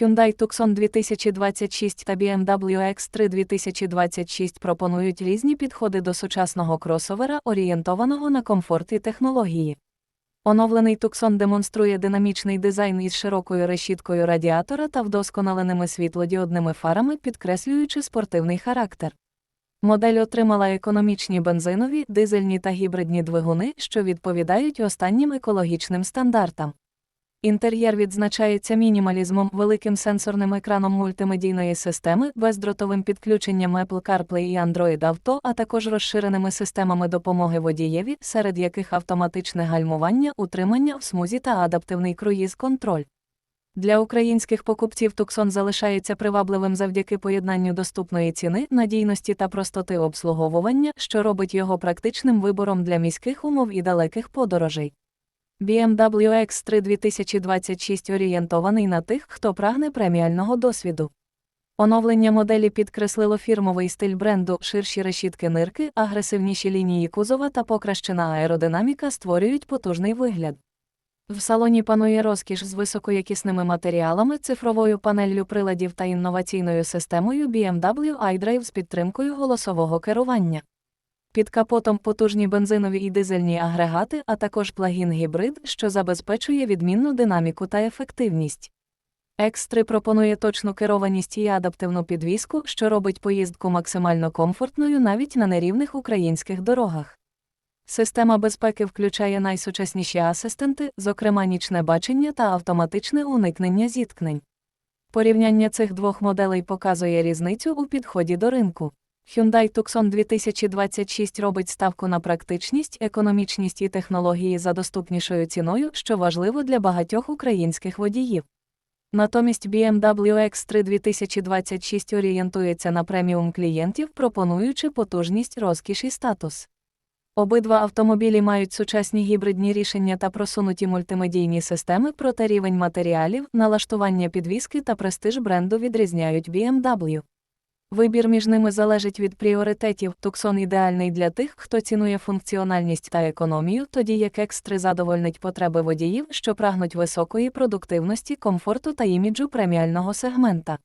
Hyundai Tucson 2026 та BMW X3 2026 пропонують різні підходи до сучасного кросовера, орієнтованого на комфорт і технології. Оновлений Tucson демонструє динамічний дизайн із широкою решіткою радіатора та вдосконаленими світлодіодними фарами, підкреслюючи спортивний характер. Модель отримала економічні бензинові, дизельні та гібридні двигуни, що відповідають останнім екологічним стандартам. Інтер'єр відзначається мінімалізмом, великим сенсорним екраном мультимедійної системи, бездротовим підключенням Apple CarPlay і Android Auto, а також розширеними системами допомоги водієві, серед яких автоматичне гальмування, утримання в смузі та адаптивний круїз-контроль. Для українських покупців Tucson залишається привабливим завдяки поєднанню доступної ціни, надійності та простоти обслуговування, що робить його практичним вибором для міських умов і далеких подорожей. BMW X3 2026 орієнтований на тих, хто прагне преміального досвіду. Оновлення моделі підкреслило фірмовий стиль бренду, ширші решітки нирки, агресивніші лінії кузова та покращена аеродинаміка створюють потужний вигляд. В салоні панує розкіш з високоякісними матеріалами, цифровою панеллю приладів та інноваційною системою BMW iDrive з підтримкою голосового керування. Під капотом потужні бензинові і дизельні агрегати, а також плагін-гібрид, що забезпечує відмінну динаміку та ефективність. X3 пропонує точну керованість і адаптивну підвіску, що робить поїздку максимально комфортною навіть на нерівних українських дорогах. Система безпеки включає найсучасніші асистенти, зокрема нічне бачення та автоматичне уникнення зіткнень. Порівняння цих двох моделей показує різницю у підході до ринку. Hyundai Tucson 2026 робить ставку на практичність, економічність і технології за доступнішою ціною, що важливо для багатьох українських водіїв. Натомість BMW X3 2026 орієнтується на преміум клієнтів, пропонуючи потужність, розкіш і статус. Обидва автомобілі мають сучасні гібридні рішення та просунуті мультимедійні системи, проте рівень матеріалів, налаштування підвіски та престиж бренду відрізняють BMW. Вибір між ними залежить від пріоритетів. Туксон ідеальний для тих, хто цінує функціональність та економію, тоді як X3 задовольнить потреби водіїв, що прагнуть високої продуктивності, комфорту та іміджу преміального сегмента.